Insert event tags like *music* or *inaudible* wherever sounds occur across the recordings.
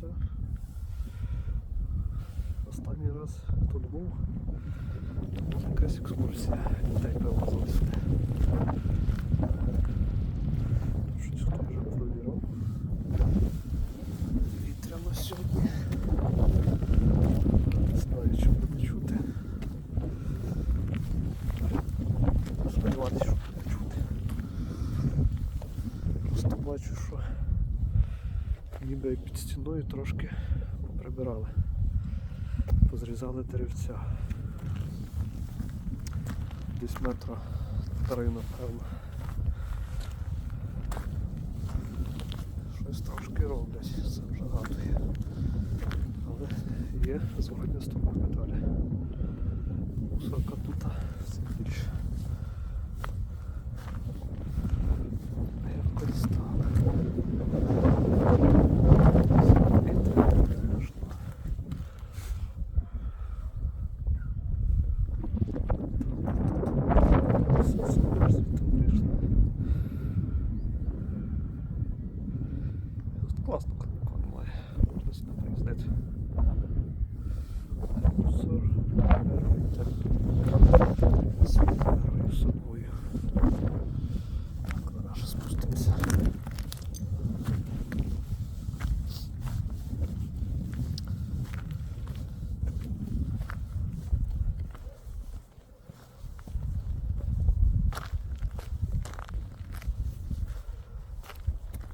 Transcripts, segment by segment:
це. Останній раз тут був. Тут якась екскурсія. Дітей привозили сюди. Щось тут вже провірав. Вітряно сьогодні. Не знаю, чи буде чути. Сподіватися, що буде чути. Просто бачу, що ніби під стіною трошки прибирали. Позрізали деревця. Десь метра три, напевно. Щось трошки роблять, це вже радує. Але є з вогнестопами далі. Мусорка тут все більше. Якось так. Вітер, звісно. Все це звідти вийшло. Тут класно конько немає. Можна сюди приїздити. Мусор берете. Свій з собою. Так, зараз спустимося.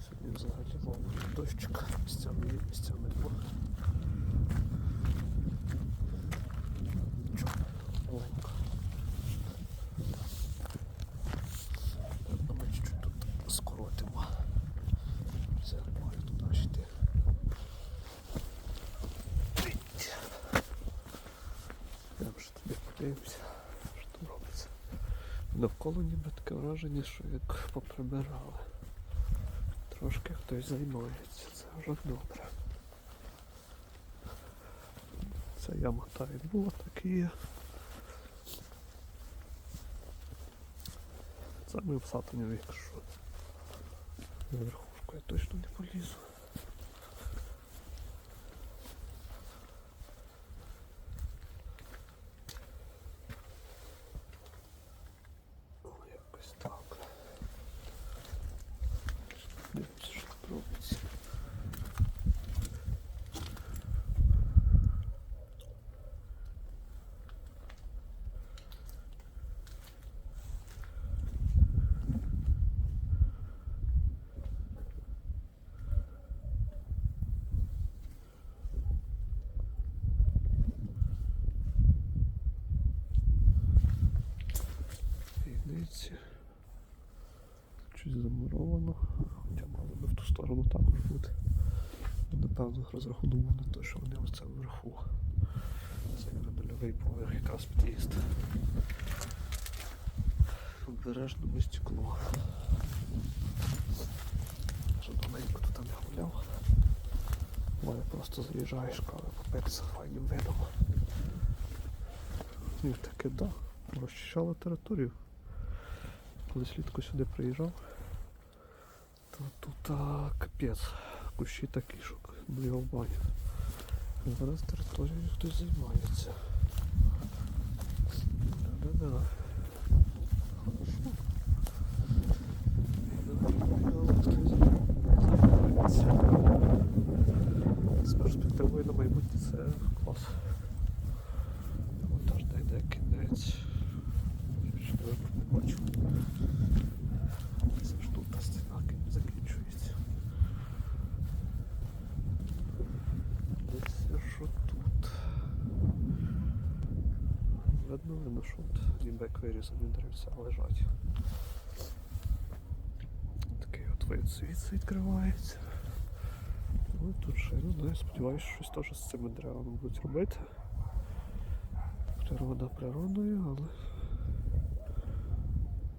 Сьогодні взагалі мав бути дощик. Місцями є, місцями нема. Нічого, маленько. А ми чуть-чуть тут скоротимо. Все, маю туди аж йти. Ить. Йдемо ще що робиться. Навколо ніби таке враження, що як поприбирали. Трошки хтось займається, це вже добре. Ця яма та і так і є. Це ми в сатані якщо. На верхушку я точно не полізу. О, якось так. Дивимося, що тут робиться. Дивіться. Щось замуровано. Хоча мало би в ту сторону також бути. Напевно, розрахунок на те, що вони оце вверху. Це на нульовий поверх якраз під'їзд. прибережному стекло. Що давненько тут не гуляв. Буває просто заїжджаєш, кави попитися файним видом. І таке да, розчищало територію. Коли слідко сюди приїжджав, то тут а, капець. Кущі такі, що ну баню. Зараз територією хтось займається. Да-да-да. Хорошо. Хтось займається. З перспективою на майбутнє це клас. Монтаж де йде кінець. Ще не бачу. Це ж тут та стіна кін- закінчується. Десь що тут. Видно, що от ніби як деревця лежать. Такий от вид звідси відкривається. Ну тут ще, не знаю, сподіваюся, щось теж з цими деревами будуть робити. Природа природою, але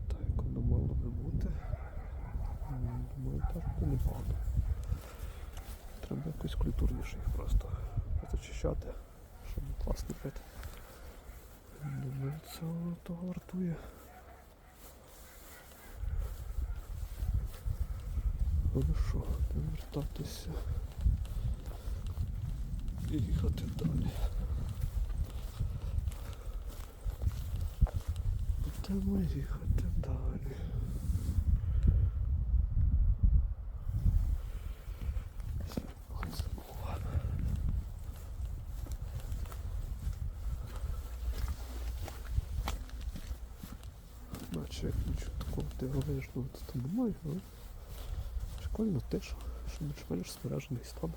так воно мало би бути. Думаю, так буде непогано. Треба якось культурніше їх просто зачищати, щоб класний вид. Думаю, це того вартує. Що, будемо вертатися і їхати далі. Будемо їхати далі. Наче як нічого такого дивовижного тут немає, але прикольно теж, що більш-менш збережений стан.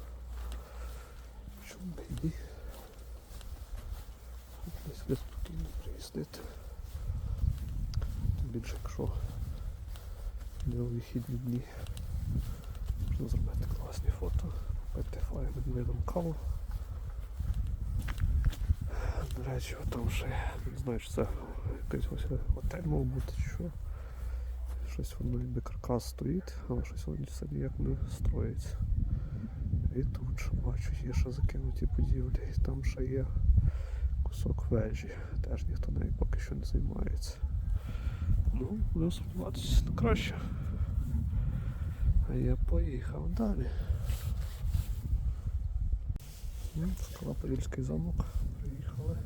Чому б і ні? Сюди спокійно приїздити. Тим більше, якщо не у вихідні дні можна зробити класні фото, попити файним видом каву. До речі, там ще, не знаю, чи це якийсь ось готель мав бути, що. Щось воно якби каркас стоїть, але щось воно все ніяк не строїться. І тут ще бачу, є ще закинуті будівлі, і там ще є кусок вежі. Теж ніхто нею поки що не займається. Ну, будемо сподіватися на краще. А я поїхав далі. Ну, Скалоподільський замок. Приїхали.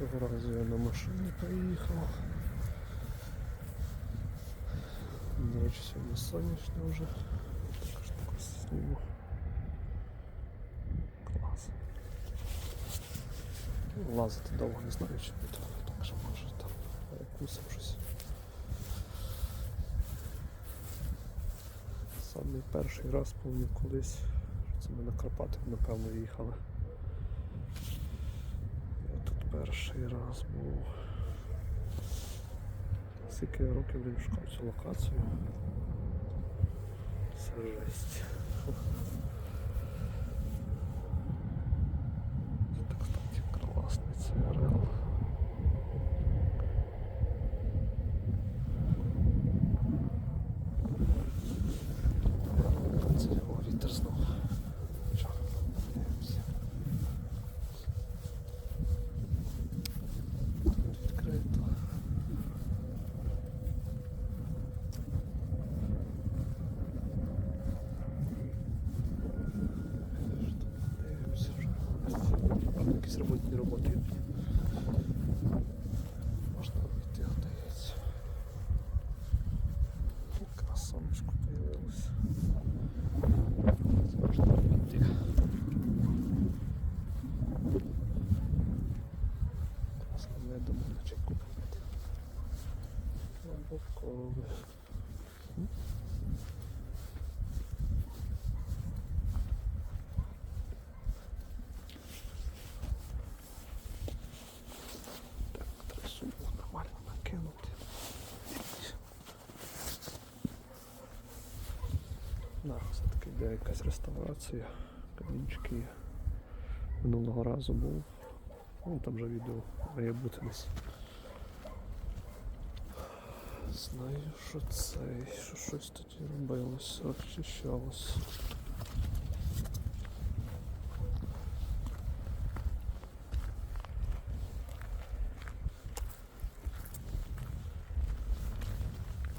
Цього разу я на машині приїхав. До речі, сьогодні сонячно вже. Також також снігу. Клас. Лазити довго не знаю, чи буду. Так що може там перекусив щось. Самий перший раз помню колись. що Це ми на Карпатах, напевно, їхали. Перший раз був. Скільки років він шукав цю локацію. Це жесть. Це, кстати, класний ЦРЛ. Це його вітер знов. Що? Подивимося. якісь ремонтні роботи йдуть. Можна вийти, здається. Якраз сонечко появилося. Можна вийти. Класно видно, можна чайку попити. Обов'язково. Так, треба сумку нормально накинути. Да, все-таки йде якась реставрація. Камінчики. Минулого разу був. Ну, там вже відео має бути десь. Знаю, що це, що щось тоді робилося, очищалося.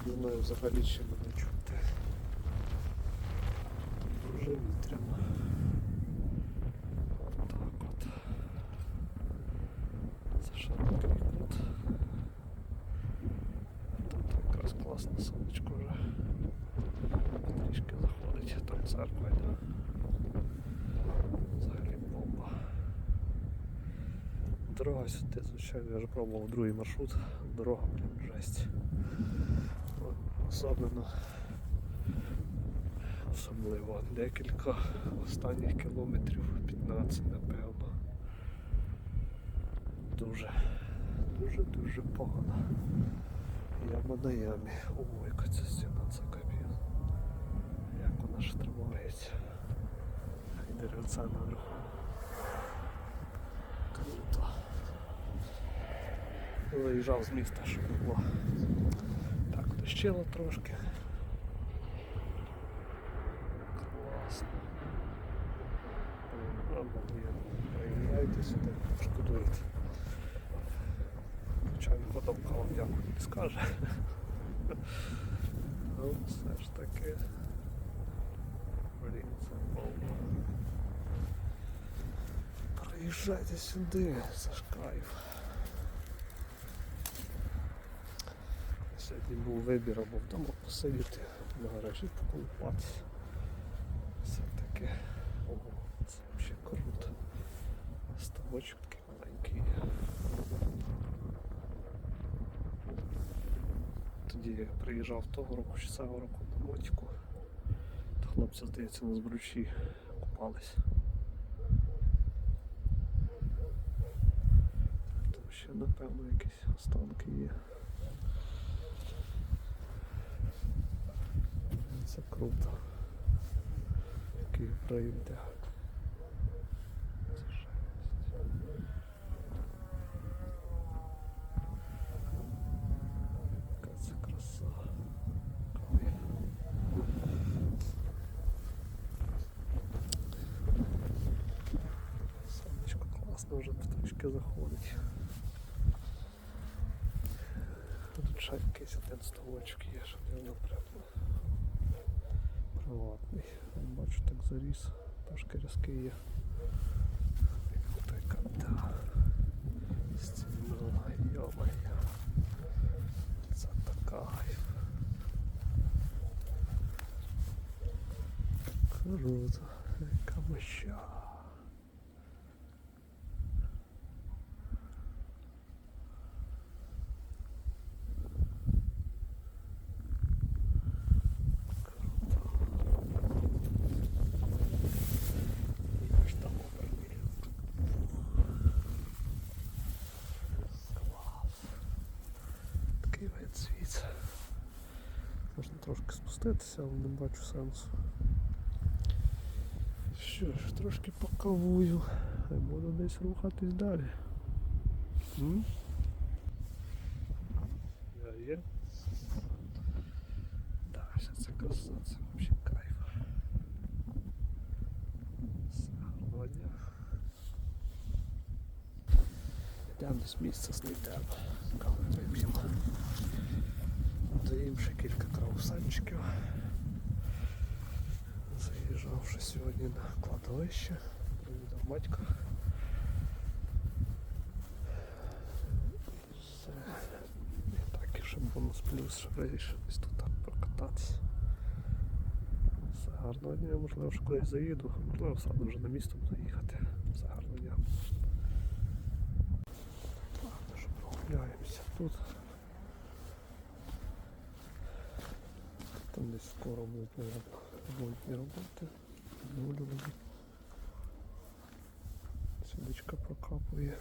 Думаю, взагалі ще мене чути. Дуже вітряно. Отак от. Це широкий кут. Тут якраз класне сонечко вже. Трішки йде. Взагалі бомба. Дорога сюди, звичайно, я вже пробував другий маршрут. Дорога, блін, жесть. Особливо особливо декілька останніх кілометрів 15 напевно. Дуже, дуже дуже погано. Яма на ямі. О, яка ця стіна, це капець. Як вона тримається. Деревця наверху. Круто. Виїжджав з міста, щоб було. Так, дощило трошки. Класно. Приїжджайте сюди, шкодуєте. Звичайно, подобка вам дякую не скаже. *laughs* Ну, все ж таки. Приїжджайте сюди, це ж кайф. Сьогодні був вибір або вдома посидіти, на гаражі поколупатися. Все-таки ого, це взагалі круто. Ставочок такий маленький. Тоді я приїжджав того року чи цього року на мотику. Хлопці, здається, на збручі купались. Там ще напевно якісь останки є. Це круто. Який прийде. Це жесть. Яка це краса. Кайф. Сонечко класно вже заходить. Тут ще якийсь один столочок є, щоб я напряму приватний. Бачу, так заріс, трошки різкий є. Круто, яка моща. трошки спуститися, але не бачу сенсу. Що ж, трошки покавую, і буду десь рухатись далі. М? Я є? Да, ще це краса, це взагалі кайф. Все, гарного дня. Йдемо десь місце знайдемо. Кави вип'ємо. Заїм ще кілька краусанчиків. Заїжджавши сьогодні на кладовище, привідав батька. Все. І так і ще бонус плюс, що вирішив десь тут так прокататися. Все гарного дня, можливо, що кудись заїду, можливо, саду вже на місто буду їхати. Все гарного дня. Ладно, що прогуляємося тут. Там будет, скоро будуть, не работать. роботи. Відновлювані. Сідочка прокапує.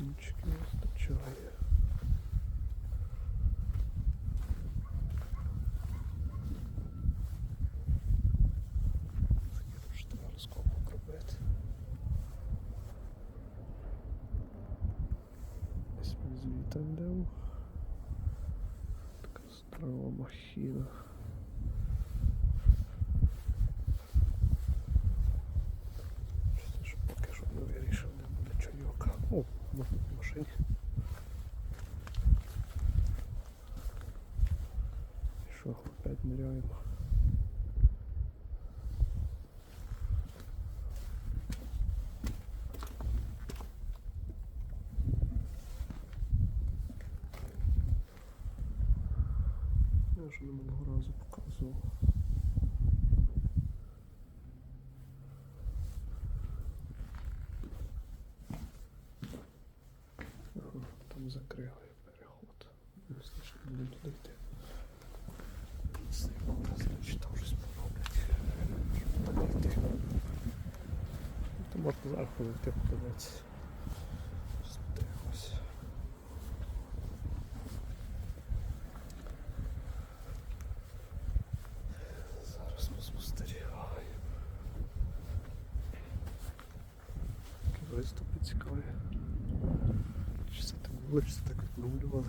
Ручки не вистачає. Звітандел. Така здорова махіна. Вже минулого разу показував. Там закрили переход. Значить, будемо туди йти. Значить, туди йти. Можна зверху зайти подивитися. Сподивимось. Зараз ми спостерігаємо. Такі виступи цікаві. Було, так відновлювали?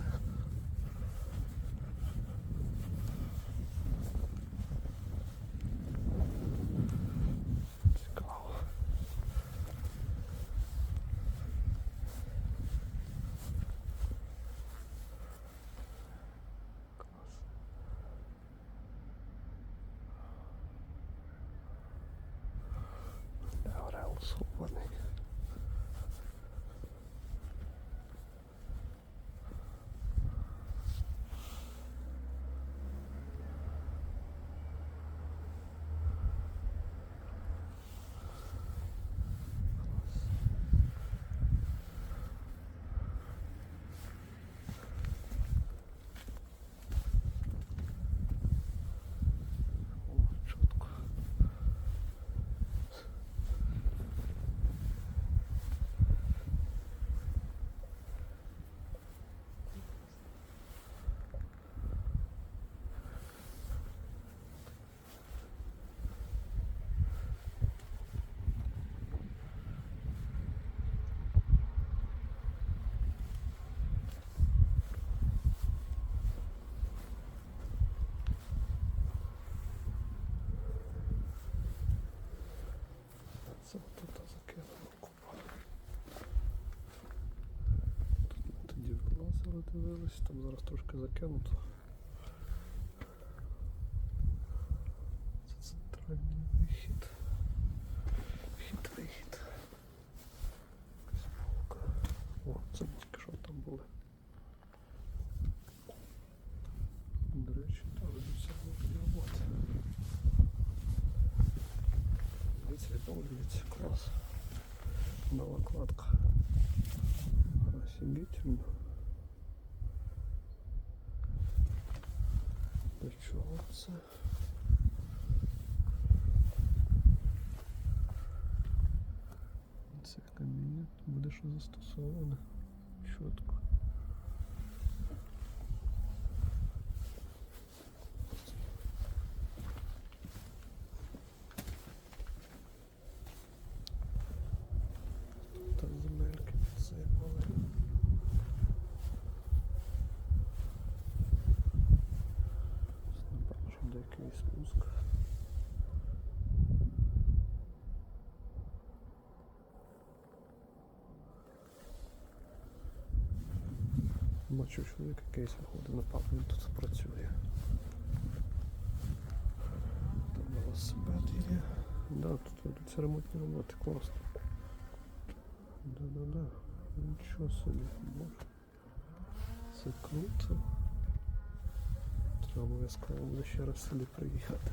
дивились, там зараз трошки закинуто. Це центральний вихід. Вхід-вихід. Якась полка. О, це тільки що там були. До речі, там ведуться великі роботи. Дивіться, відновлюється клас. Нова кладка. Офігительно. До чого це? Це каміння буде що застосоване. Чітко. Та земельки підсипали. Напевно, що буде якийсь спуск. Бачу, чоловік якийсь виходить, напевно, тут працює. Там велосипед є. Да, тут ведуться ремонтні роботи, класно. Да-да-да. Нічого собі, боже. Це круто. Треба обов'язково буде ще раз сюди приїхати.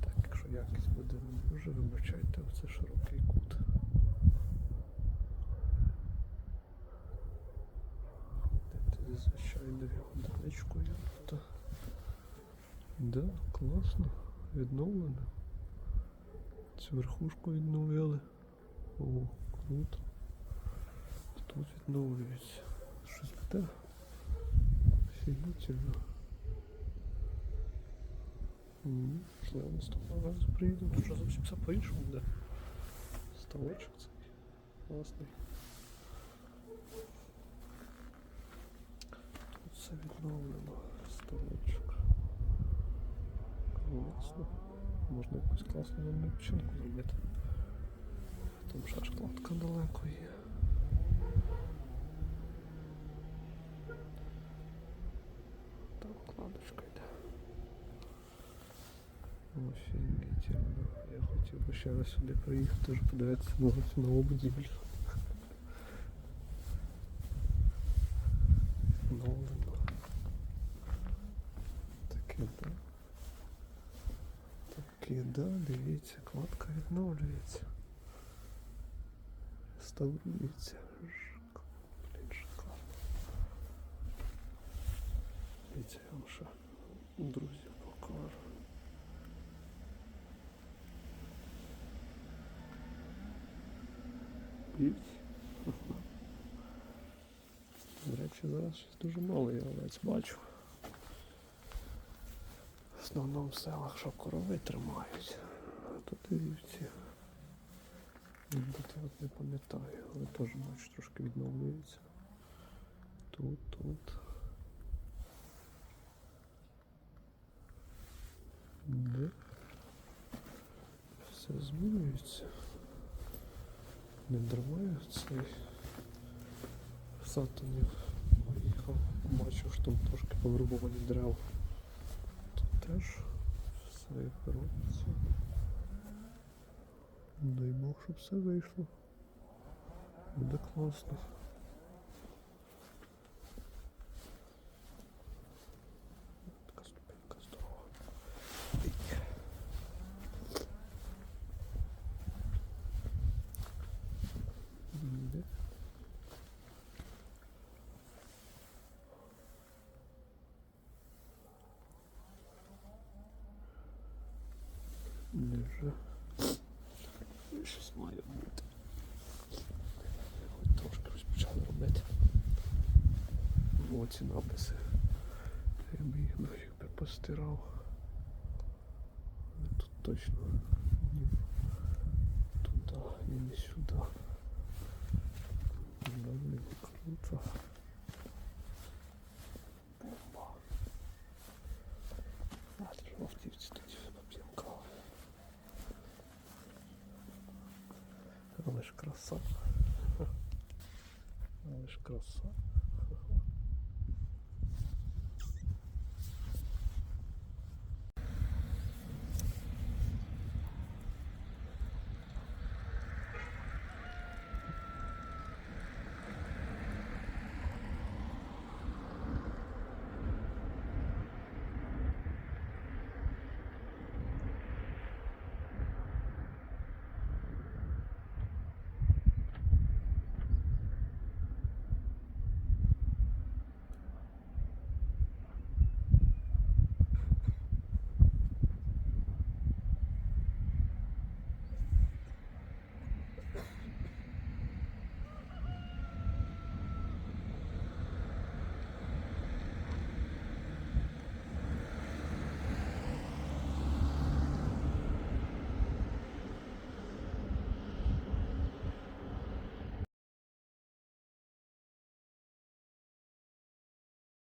Так, якщо якість буде не дуже, вибачайте, оце широкий кут. Ходити зі звичайною одиничкою. Та. Да, класно. Відновлено. Цю верхушку відновили. О, круто. Тут відновлюється. Щось буде. Офігительно. М, Можливо, наступного разу приїду, тут вже зовсім все по-іншому буде. Ставочок цей. Класний. Тут все відновлено. Ставочок. Класно. Можна якусь класну нам відпочинку зробити. Там ще шкладка далеко є. Там кладочка йде. Офігительно. Я хотів би ще раз сюди приїхати, вже подивитися на цю нову будівлю. Відновлено. Таке, да. Таке, да, дивіться, кладка відновлюється. Реставрується. Шик- Блін, шикарно. Дивіться, я вам ще друзі покажу. Півці. До речі, зараз щось дуже мало я овець бачу. Основному в селах, що корови тримають. А тут вівці. От не пам'ятаю, але теж бачу трошки відновлюється. Тут, тут. Де? Все змінюється. Не дриваю цей сатанів. Поїхав, бачив, що там трошки повирубовані дерева. Теж все своїх робиться. Дай Бог, щоб все вийшло. Буде класно. Така ступенька здорова. Ей. Де? Де вже? Щось має бути. Трошки розпочали робити. Оці написи. Я би їх якби постирав. Але тут точно ні туди, ні не сюди. Да, круто.